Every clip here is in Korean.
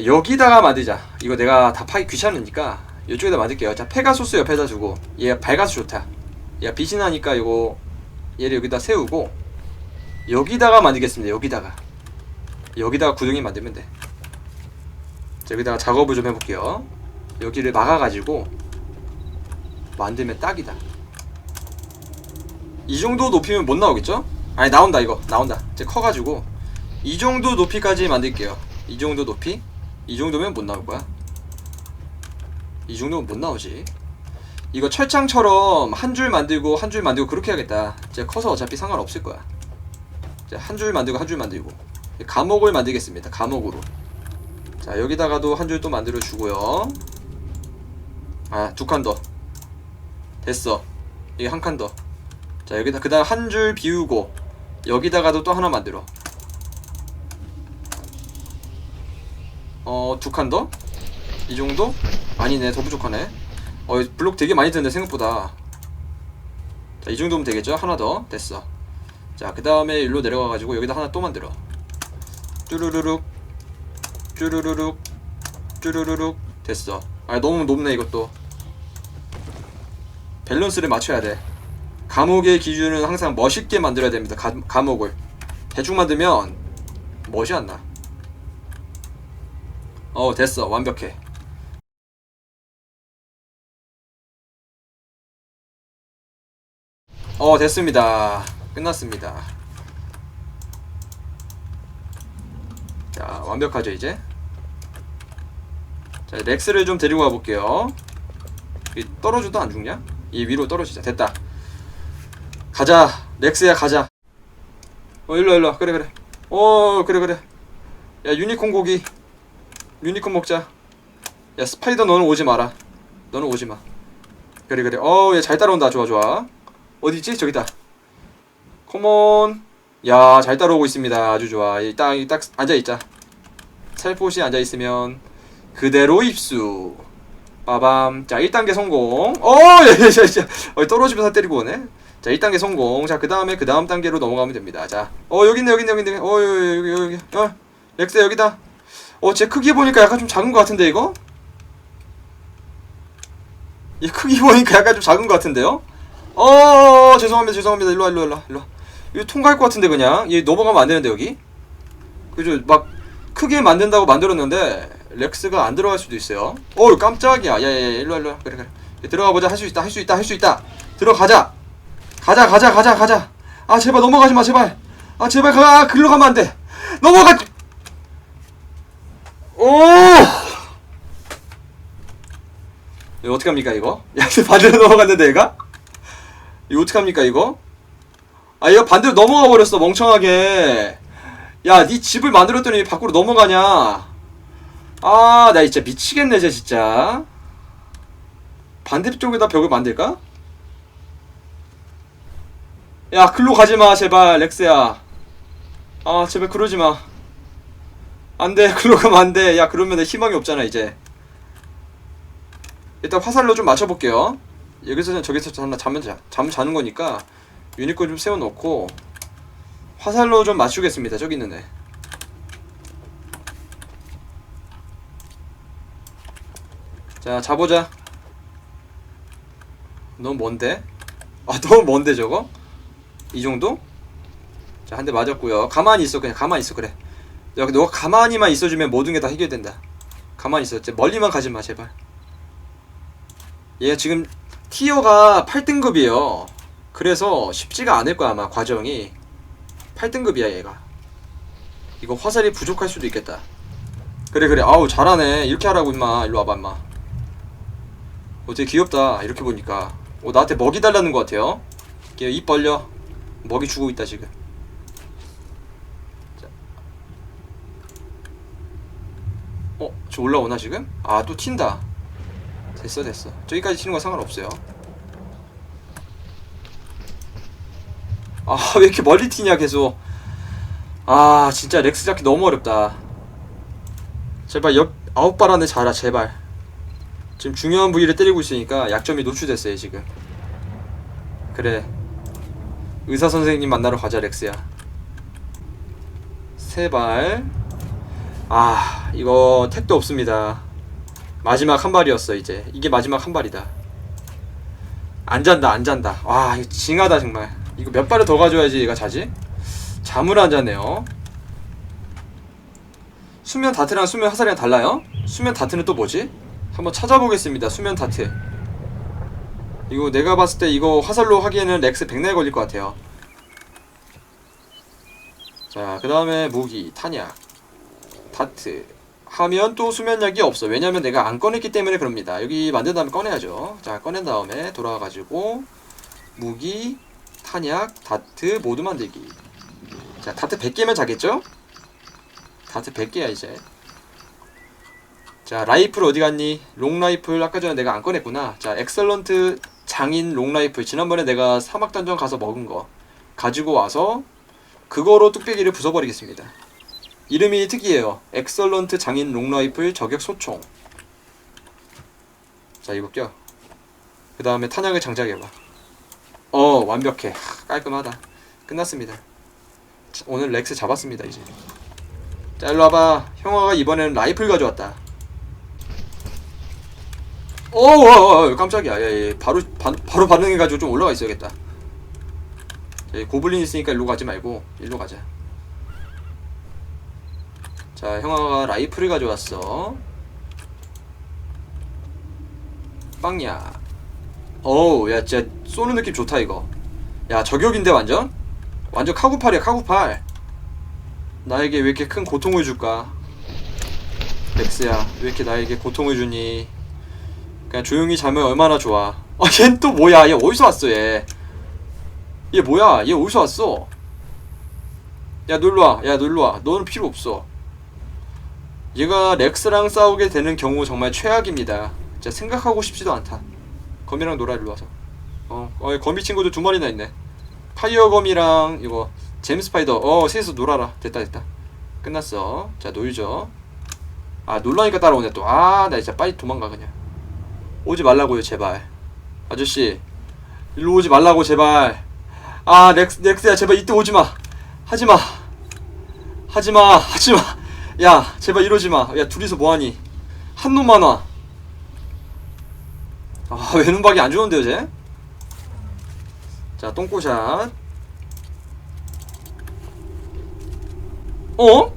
자, 여기다가 만들자. 이거 내가 다 파기 귀찮으니까 이쪽에다 만들게요. 자, 페가소스 옆에다 두고 얘 밝아서 좋다. 얘가 빛이 나니까 이거 얘를 여기다 세우고 여기다가 만들겠습니다. 여기다가 여기다가 구덩이 만들면 돼. 자, 여기다가 작업을 좀 해볼게요. 여기를 막아가지고 만들면 딱이다. 이 정도 높이면 못 나오겠죠? 아니 나온다 이거 나온다. 이제 커가지고 이 정도 높이까지 만들게요. 이 정도 높이? 이 정도면 못 나올 거야. 이 정도면 못 나오지. 이거 철창처럼 한 줄 만들고 한 줄 만들고 그렇게 해야겠다. 이제 커서 어차피 상관없을 거야. 이제 한 줄 만들고 한 줄 만들고 감옥을 만들겠습니다. 감옥으로. 자 여기다가도 한 줄 또 만들어 주고요. 아 두 칸 더. 됐어. 이게 한 칸 더. 자 여기다 그다음 한 줄 비우고 여기다가도 또 하나 만들어. 어 두 칸 더? 이 정도? 아니네 더 부족하네. 어 블록 되게 많이 드는데 생각보다. 자 이 정도면 되겠죠? 하나 더 됐어. 자 그 다음에 일로 내려가가지고 여기다 하나 또 만들어. 쭈루루룩 쭈루루룩 쭈루루룩 됐어. 아 너무 높네 이것도. 밸런스를 맞춰야 돼. 감옥의 기준은 항상 멋있게 만들어야 됩니다. 가, 감옥을 대충 만들면 멋이 안 나. 어 됐어 완벽해. 어 됐습니다. 끝났습니다. 자 완벽하죠 이제. 자 렉스를 좀 데리고 가볼게요. 이 떨어져도 안 죽냐? 이 위로 떨어지자 됐다. 가자 렉스야 가자. 어 일로 일로 그래 그래. 어 그래 그래. 야 유니콘 고기. 유니콘 먹자. 야 스파이더 너는 오지 마라. 너는 오지 마. 그래 그래. 어얘 잘 따라온다. 좋아 좋아. 어디 있지? 저기다. 컴온. 야, 잘 따라오고 있습니다. 아주 좋아. 이 딱, 이딱 앉아 있자. 살포시 앉아 있으면 그대로 입수. 빠밤. 자, 1단계 성공. 어, 야, 야, 야, 야. 어, 떨어지면서 때리고 오네. 자, 1단계 성공. 자, 그 다음에 그 다음 단계로 넘어가면 됩니다. 자, 어, 여기 있네, 여기 있네, 여기 있네. 어, 여기, 여기, 여기. 어, 렉스 여기다. 어, 제 크기 보니까 약간 좀 작은 것 같은데, 이거? 이 크기 보니까 약간 좀 작은 것 같은데요? 어 죄송합니다 죄송합니다. 일로와 일로와 일로와 일로와. 이거 통과할 것 같은데 그냥? 얘 넘어가면 안 되는데 여기? 그죠 막 크게 만든다고 만들었는데 렉스가 안 들어갈 수도 있어요. 어 깜짝이야. 야 야 야 일로와 일로와. 그래 그래. 얘 들어가 보자. 할 수 있다 할 수 있다 할 수 있다. 들어가자. 가자 가자 가자 가자. 아 제발 넘어가지 마 제발. 아 제발 가. 글로 가면 안 돼. 넘어가! 오 이거 어떡합니까 이거? 야 반대로 넘어갔는데 얘가? 이거 어떡합니까 이거? 아 얘가 반대로 넘어가 버렸어 멍청하게 야네 집을 만들었더니 밖으로 넘어가냐 아 나 진짜 미치겠네 쟤 진짜 반대쪽에다 벽을 만들까? 야 글로 가지마 제발 렉스야 아 제발 그러지마 안돼 글로 가면 안돼 야 그러면 희망이 없잖아 이제 일단 화살로 좀 맞춰볼게요. 여기서는 저기서 잠, 잠은 자, 잠 자는 거니까 유니콘 좀 세워놓고 화살로 좀 맞추겠습니다. 저기 있는 애. 자, 자보자. 너무 먼데? 아, 너무 먼데 저거? 이 정도? 자, 한 대 맞았고요. 가만히 있어, 그냥 가만히 있어, 그래. 야, 너가 가만히만 있어주면 모든 게 다 해결된다. 가만히 있어. 이제 멀리만 가지 마, 제발. 얘가 지금 티어가 8등급이에요. 그래서 쉽지가 않을 거야 아마 과정이 8등급이야 얘가. 이거 화살이 부족할 수도 있겠다. 그래 그래 아우 잘하네 이렇게 하라고 임마 일로 와봐 임마. 어 되게 귀엽다 이렇게 보니까. 어 나한테 먹이 달라는 것 같아요. 걔 입 벌려. 먹이 주고 있다 지금. 자. 어, 저 올라오나 지금? 아, 또 튄다. 됐어 됐어. 저기까지 치는 건 상관없어요. 아 왜 이렇게 멀리 튀냐 계속. 아 진짜 렉스 잡기 너무 어렵다. 제발 역 아웃 발 안에 자라 제발. 지금 중요한 부위를 때리고 있으니까 약점이 노출됐어요 지금. 그래. 의사 선생님 만나러 가자 렉스야. 세발 아 이거 택도 없습니다. 마지막 한 발이었어 이제. 이게 마지막 한 발이다. 안 잔다 안 잔다. 와 이거 징하다 정말. 이거 몇 발을 더 가져야지 얘가 자지? 잠을 안 자네요. 수면 다트랑 수면 화살이랑 달라요? 수면 다트는 또 뭐지? 한번 찾아보겠습니다. 수면 다트. 이거 내가 봤을 때 이거 화살로 하기에는 렉스 백날 걸릴 것 같아요. 자, 그 다음에 무기, 탄약, 다트. 하면 또 수면약이 없어. 왜냐면 내가 안 꺼냈기 때문에 그럽니다. 여기 만든 다음에 꺼내야죠. 자, 꺼낸 다음에 돌아와가지고 무기, 탄약, 다트 모두 만들기. 자, 다트 100개면 자겠죠? 다트 100개야 이제. 자, 라이플 어디 갔니? 롱 라이플 아까 전에 내가 안 꺼냈구나. 자, 엑설런트 장인 롱 라이플 지난번에 내가 사막 던전 가서 먹은 거 가지고 와서 그거로 뚝배기를 부숴버리겠습니다. 이름이 특이해요. 엑설런트 장인 롱 라이플 저격 소총. 자, 껴. 그 다음에 탄약을 장착해봐. 어, 완벽해. 하, 깔끔하다. 끝났습니다. 자, 오늘 렉스 잡았습니다, 이제. 자, 일로 와봐. 형아가 이번에는 라이플 가져왔다. 오, 어, 어, 깜짝이야. 예, 예. 바로 반, 바로 반응해가지고 좀 올라가 있어야겠다. 예, 고블린 있으니까 일로 가지 말고 일로 가자. 자, 형아가 라이플을 가져왔어. 빵야. 어우, 야, 진짜 쏘는 느낌 좋다 이거. 야, 저격인데 완전? 완전 카구팔이야, 카구팔. 나에게 왜 이렇게 큰 고통을 줄까? 렉스야, 왜 이렇게 나에게 고통을 주니? 그냥 조용히 자면 얼마나 좋아. 아, 얜 또 뭐야? 얘 어디서 왔어, 얘? 얘 뭐야? 얘 어디서 왔어? 야, 놀러와. 야, 놀러와. 너는 필요 없어. 얘가 렉스랑 싸우게 되는 경우 정말 최악입니다. 진짜 생각하고 싶지도 않다. 거미랑 놀아, 일로 와서. 어, 어, 거미 친구들 두 마리나 있네. 파이어 거미랑 이거 잼 스파이더. 어, 셋이서 놀아라. 됐다, 됐다. 끝났어. 자, 놀죠. 아, 놀라니까 따라오네 또. 아, 나 진짜 빨리 도망가 그냥. 오지 말라고요, 제발. 아저씨, 일로 오지 말라고 제발. 아, 렉스, 렉스야, 제발 이때 오지 마. 하지 마. 하지 마. 하지 마. 야, 제발 이러지 마. 야, 둘이서 뭐 하니? 한 놈만 와. 아, 외눈박이 안 좋은데요, 쟤? 자, 똥꼬샷. 어? 어,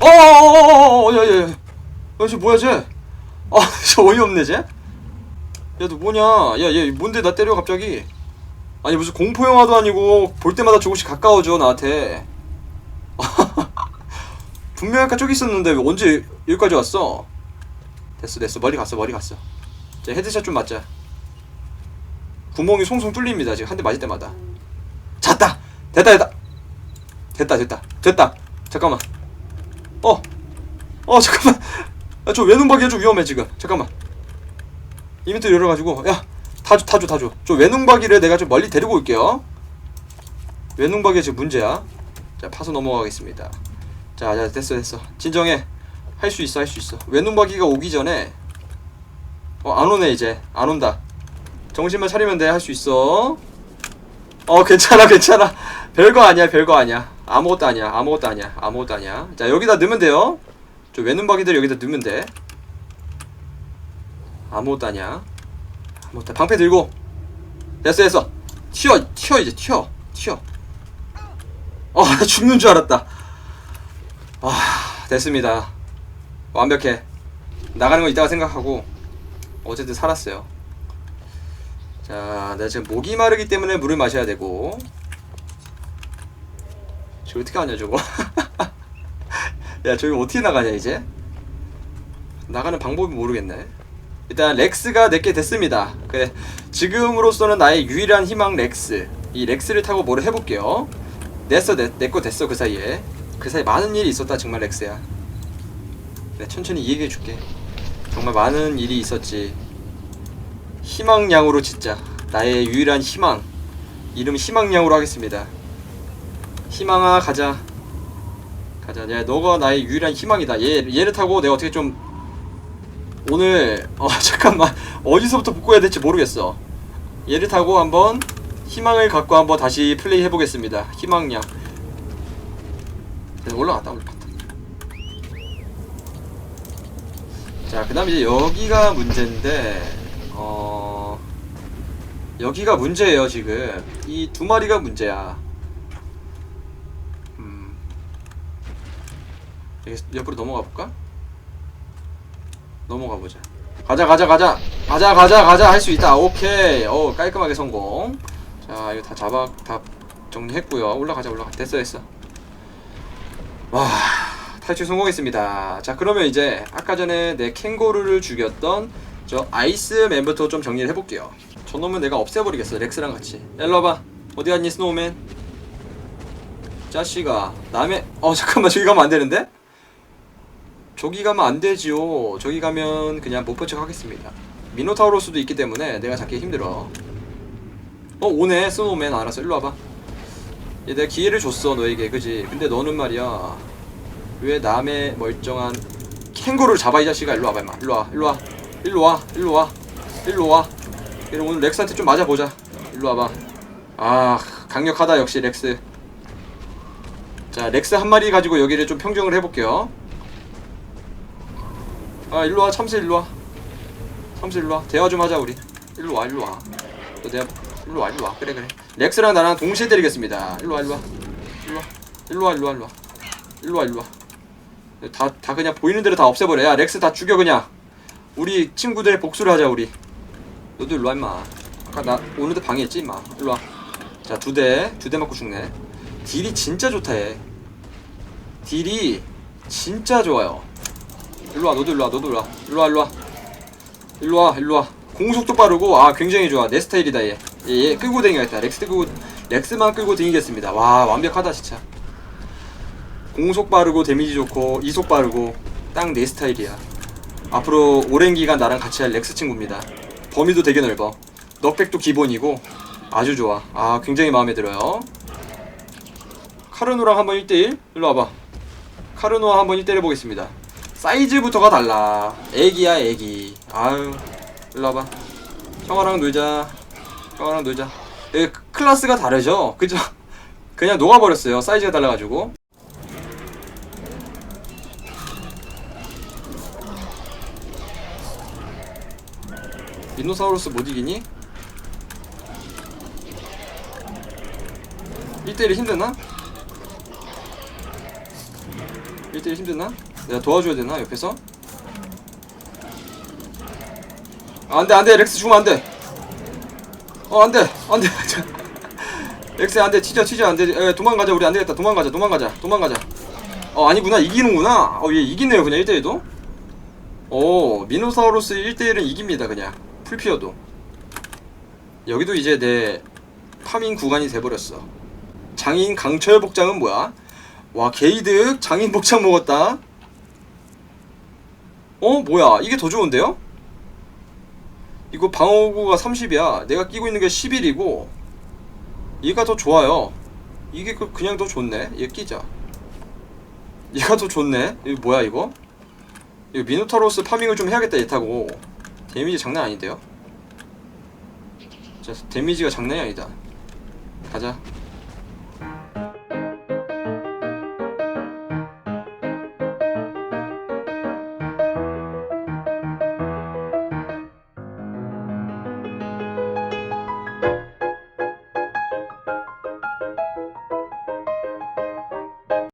어, 어, 어, 어, 야, 야, 야. 야, 쟤 뭐야, 쟤? 아, 저 어이없네, 쟤? 야, 너 뭐냐? 야, 얘 뭔데 나 때려, 갑자기? 아니, 무슨 공포영화도 아니고, 볼 때마다 조금씩 가까워져, 나한테. 분명히 아까 저기 있었는데, 왜 언제 여기까지 왔어? 됐어, 됐어. 머리 갔어, 머리 갔어. 자, 헤드샷 좀 맞자. 구멍이 송송 뚫립니다, 지금 한 대 맞을 때마다. 잤다! 됐다, 됐다! 됐다, 됐다. 됐다! 잠깐만. 어! 어, 잠깐만! 야, 저 외눈박이가 좀 위험해 지금 잠깐만 이벤트 열어가지고 야 다줘 다줘 다줘 저 외눈박이를 내가 좀 멀리 데리고 올게요 외눈박이가 지금 문제야 자 파서 넘어가겠습니다 자, 자 됐어 됐어. 진정해. 할 수 있어 할 수 있어. 외눈박이가 오기 전에 어 안 오네 이제. 안 온다. 정신만 차리면 돼. 할 수 있어. 어 괜찮아 괜찮아. 별거 아니야 별거 아니야. 아무것도 아니야 아무것도 아니야 아무것도 아니야. 자 여기다 넣으면 돼요. 저 외눈박이들 여기다 넣으면 돼. 아무것도 아니야. 아무것도 방패 들고. 됐어 됐어. 튀어 튀어 이제. 튀어 튀어. 어 나 죽는 줄 알았다. 아 됐습니다. 완벽해. 나가는 거 이따가 생각하고 어쨌든 살았어요. 자, 내가 지금 목이 마르기 때문에 물을 마셔야 되고. 저 어떻게 하냐 저거. 야 저기 어떻게 나가냐 이제 나가는 방법이 모르겠네 일단 렉스가 내게 됐습니다 그래 지금으로서는 나의 유일한 희망 렉스 이 렉스를 타고 뭐를 해볼게요 냈어 내거 됐어 그 사이에 그 사이에 많은 일이 있었다 정말 렉스야 그래 천천히 얘기해 줄게 정말 많은 일이 있었지 희망양으로 짓자 나의 유일한 희망 이름 희망양으로 하겠습니다 희망아 가자 가자. 야, 너가 나의 유일한 희망이다. 얘 얘를 타고 내가 어떻게 좀 오늘 어 잠깐만 어디서부터 복구해야 될지 모르겠어. 얘를 타고 한번 희망을 갖고 한번 다시 플레이 해보겠습니다. 희망량. 네, 올라갔다 올라갔다. 자, 그 다음에 이제 여기가 문제인데, 어, 여기가 문제예요, 지금. 이 두 마리가 문제야. 음. 옆으로 넘어가 볼까? 넘어가 보자. 가자, 가자, 가자. 가자, 가자, 가자. 할 수 있다. 오케이. 어, 깔끔하게 성공. 자, 이거 다 잡아, 다 정리했고요. 올라가자, 올라가. 됐어, 됐어. 와, 탈출 성공했습니다. 자, 그러면 이제 아까 전에 내 캥거루를 죽였던 저 아이스 맨부터 좀 정리를 해볼게요. 저놈은 내가 없애버리겠어, 렉스랑 같이. 와봐. 어디 갔니, 스노우맨? 자식아, 남의 어 잠깐만 저기 가면 안 되는데? 저기 가면 안 되지요. 저기 가면 그냥 못 본 척 하겠습니다. 미노타우로스도 있기 때문에 내가 잡기 힘들어. 어 오네 스노우맨 알았어 일로 와봐. 얘 내가 기회를 줬어 너에게. 그지? 근데 너는 말이야 왜 남의 멀쩡한 캥거루를 잡아 이 자식아? 일로 와봐 임마. 일로 와 일로 와. 일로 와 일로 와. 일로 와. 그럼 오늘 렉스한테 좀 맞아보자. 일로 와봐. 아 강력하다 역시 렉스. 자 렉스 한 마리 가지고 여기를 좀 평정을 해볼게요. 아 일로 와 참새 일로 와. 참새 일로 와. 대화 좀 하자 우리. 일로 와 일로 와 너 내가 일로 와 일로 와 그래 그래 렉스랑 나랑 동시에 때리겠습니다 일로 와 일로 와 일로 와 일로 와 일로 와 일로 와 일로 와 일로 와 다 다 그냥 보이는 대로 다 없애버려 야 렉스 다 죽여 그냥 우리 친구들 복수를 하자 우리 너도 일로 와 임마 아까 나 오늘도 방해했지 임마 일로 와자 두 대 두 대 맞고 죽네 딜이 진짜 좋다 얘 딜이 진짜 좋아요 일로 와 너도 일로 와 너도 일로 와 일로 와 일로 와 일로 와 일로 와 공속도 빠르고 아 굉장히 좋아 내 스타일이다 얘 얘, 얘 끌고 다니겠다. 렉스 끌고 렉스만 끌고 다니겠습니다. 와 완벽하다 진짜. 공속 빠르고 데미지 좋고 이속 빠르고 딱 내 스타일이야. 앞으로 오랜 기간 나랑 같이 할 렉스 친구입니다. 범위도 되게 넓어. 넉백도 기본이고 아주 좋아. 아 굉장히 마음에 들어요. 카르노랑 한번 1대1 일로 와봐. 카르노와 한번 1대1 해보겠습니다. 사이즈부터가 달라. 애기야 애기. 아유 일로 와봐. 형아랑 놀자 형아랑 놀자 예, 클래스가 다르죠 그죠 그냥 녹아버렸어요 사이즈가 달라가지고 미노사우루스 못 이기니? 1대1 힘드나? 1대1 힘드나? 내가 도와줘야 되나 옆에서? 아, 안돼 안돼 렉스 죽으면 안돼 어 안돼. 안돼. 렉스 안돼. 튀자 튀자. 안돼. 에, 도망가자 우리. 안되겠다. 도망가자 도망가자 도망가자. 어 아니구나 이기는구나. 어얘 이기네요 그냥 1대1도? 오 미노사우루스 1대1은 이깁니다 그냥. 풀피어도. 여기도 이제 내 파밍 구간이 돼버렸어. 장인 강철 복장은 뭐야? 와 게이득 장인 복장 먹었다. 어 뭐야? 이게 더 좋은데요? 이거 방어구가 30이야. 내가 끼고 있는 게 11이고 얘가 더 좋아요. 이게 그- 그냥 더 좋네. 얘 끼자. 얘가 더 좋네. 이거 뭐야 이거? 이거 미노타로스 파밍을 좀 해야겠다 얘 타고. 데미지 장난 아닌데요? 자 데미지가 장난이 아니다. 가자